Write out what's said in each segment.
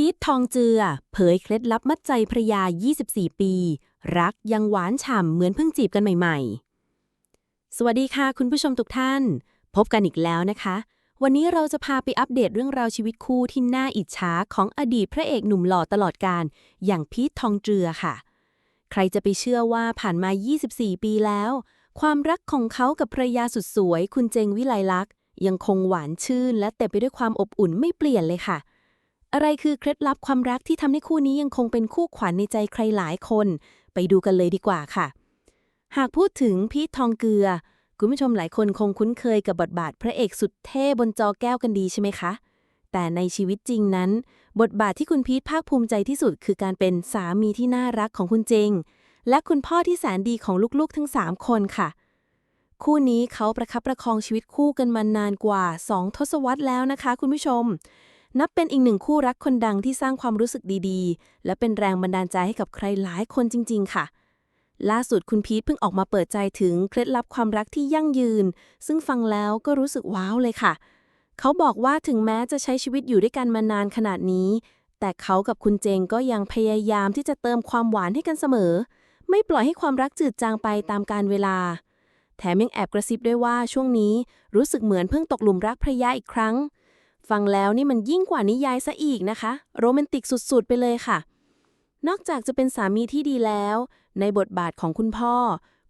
พีททองเจือ เผยเคล็ดลับมัดใจภรยา 24 ปี รักยังหวานฉ่ำเหมือนเพิ่งจีบกันใหม่ ๆ สวัสดีค่ะคุณผู้ชมทุกท่าน พบกันอีกแล้วนะคะ วันนี้เราจะพาไปอัปเดตเรื่องราวชีวิตคู่ที่น่าอิจฉาของอดีตพระเอกหนุ่มหล่อตลอดการ อย่างพีททองเจือค่ะ ใครจะไปเชื่อว่าผ่านมา 24 ปีแล้ว ความรักของเขากับภรยาสุดสวย คุณเจงวิไลลักษณ์ยังคงหวานชื่น และเต็มไปด้วยความอบอุ่นไม่เปลี่ยนเลยค่ะ อะไรคือเคล็ดลับความรักที่ทำให้คู่นี้ยังคงเป็นคู่ขวัญในใจใครหลายคน ไปดูกันเลยดีกว่าค่ะ หากพูดถึงพีททองเกลือ คุณผู้ชมหลายคนคงคุ้นเคยกับบทบาทพระเอกสุดเท่บนจอแก้วกันดีใช่ไหมคะ แต่ในชีวิตจริงนั้น บทบาทที่คุณพีทภาคภูมิใจที่สุด คือการเป็นสามีที่น่ารักของคุณเจง และคุณพ่อที่แสนดีของลูกๆ ทั้ง 3 คนค่ะ คู่นี้เขาประคับประคองชีวิตคู่กันมานานกว่า 2 ทศวรรษแล้วนะคะ คุณผู้ชม นับเป็นอีกหนึ่งคู่รักคนดังที่สร้างความรู้สึกดีๆ และเป็นแรงบันดาลใจให้กับใครหลายคนจริง ๆ ค่ะ ล่าสุดคุณพีทเพิ่งออกมาเปิดใจถึงเคล็ดลับความรักที่ยั่งยืน ซึ่งฟังแล้วก็รู้สึกว้าวเลยค่ะ เขาบอกว่าถึงแม้จะใช้ชีวิตอยู่ด้วยกันมานานขนาดนี้ แต่เขากับคุณเจงก็ยังพยายามที่จะเติมความหวานให้กันเสมอ ไม่ปล่อยให้ความรักจืดจางไปตามกาลเวลา แถมยังแอบกระซิบด้วยว่าช่วงนี้รู้สึกเหมือนเพิ่งตกหลุมรักภรรยาอีกครั้ง ฟังแล้วนี่มันยิ่งกว่านิยายซะอีกนะคะ โรแมนติกสุดๆ ไปเลยค่ะ นอกจากจะเป็นสามีที่ดีแล้ว ในบทบาทของคุณพ่อ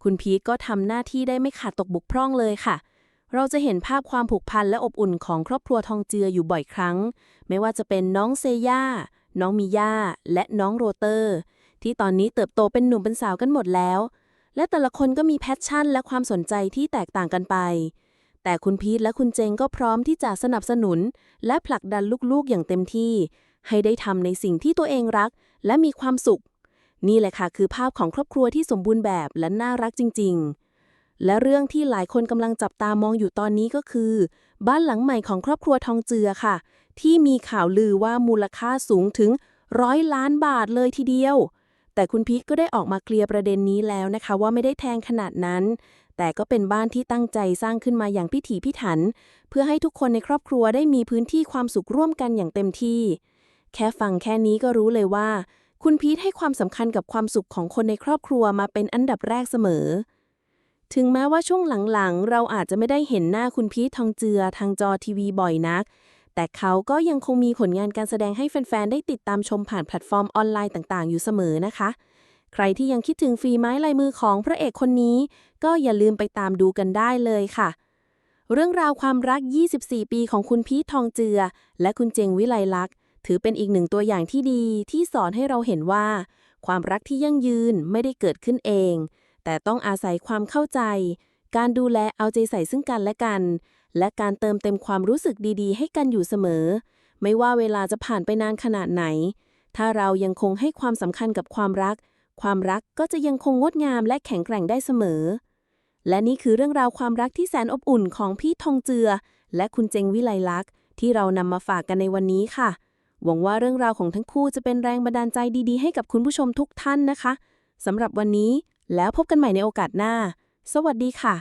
คุณพีทก็ทำหน้าที่ได้ไม่ขาดตกบกพร่องเลยค่ะ เราจะเห็นภาพความผูกพันและอบอุ่นของครอบครัวทองเจืออยู่บ่อยครั้ง ไม่ว่าจะเป็นน้องเซย่า น้องมิย่า และน้องโรเตอร์ ที่ตอนนี้เติบโตเป็นหนุ่มเป็นสาวกันหมดแล้ว และแต่ละคนก็มีแพชชั่น และความสนใจที่แตกต่างกันไป แต่คุณพีทและคุณเจงก็พร้อมที่จะสนับสนุน และผลักดันลูกๆอย่างเต็มที่ ให้ได้ทำในสิ่งที่ตัวเองรัก และมีความสุข นี่แหละค่ะคือภาพของครอบครัวที่สมบูรณ์แบบและน่ารักจริง ๆ และเรื่องที่หลายคนกำลังจับตามองอยู่ตอนนี้ก็คือ บ้านหลังใหม่ของครอบครัวทองเจือค่ะ ที่มีข่าวลือว่ามูลค่าสูงถึงร้อยล้านบาทเลยทีเดียวแต่คุณพีทก็ได้ออกมาเคลียร์ประเด็นนี้แล้วนะคะ ว่าไม่ได้แทงขนาดนั้น แต่ก็เป็นบ้านที่ตั้งใจสร้างขึ้นมาอย่างพิถีพิถัน เพื่อให้ทุกคนในครอบครัวได้มีพื้นที่ความสุขร่วมกันอย่างเต็มที่ แค่ฟังแค่นี้ก็รู้เลยว่า คุณพีทให้ความสำคัญกับความสุขของคนในครอบครัวมาเป็นอันดับแรกเสมอ ถึงแม้ว่าช่วงหลังๆ เราอาจจะไม่ได้เห็นหน้าคุณพีททองเจือทางจอทีวีบ่อยนัก แต่เขาก็ยังคงมีผลงานการแสดงให้แฟนๆได้ติดตามชมผ่านแพลตฟอร์มออนไลน์ต่างๆ อยู่เสมอนะคะ ใครที่ยังคิดถึงฝีไม้ลายมือของพระเอกคนนี้ ก็อย่าลืมไปตามดูกันได้เลยค่ะ เรื่องราวความรัก 24 ปีของคุณพีททองเจือ และคุณเจงวิไลลักษ์ถือเป็นอีกหนึ่งตัวอย่างที่ดีที่สอนให้เราเห็นว่า ความรักที่ยั่งยืนไม่ได้เกิดขึ้นเอง แต่ต้องอาศัยความเข้าใจ การดูแลเอาใจใส่ซึ่งกันและกัน และการเติมเต็มความรู้สึกดีๆ ให้กันอยู่เสมอ ไม่ว่าเวลาจะผ่านไปนานขนาดไหน ถ้าเรายังคงให้ความสำคัญกับความรัก ความรักก็จะยังคงงดงามและแข็งแกร่งได้เสมอ และนี่คือเรื่องราวความรักที่แสนอบอุ่นของพี่ทองเจือ และคุณเจงวิไลลักษณ์ที่เรานำมาฝากกันในวันนี้ค่ะ หวังว่าเรื่องราวของทั้งคู่จะเป็นแรงบันดาลใจดีๆ ให้กับคุณผู้ชมทุกท่านนะคะสำหรับวันนี้แล้วพบกันใหม่ในโอกาสหน้า สวัสดีค่ะ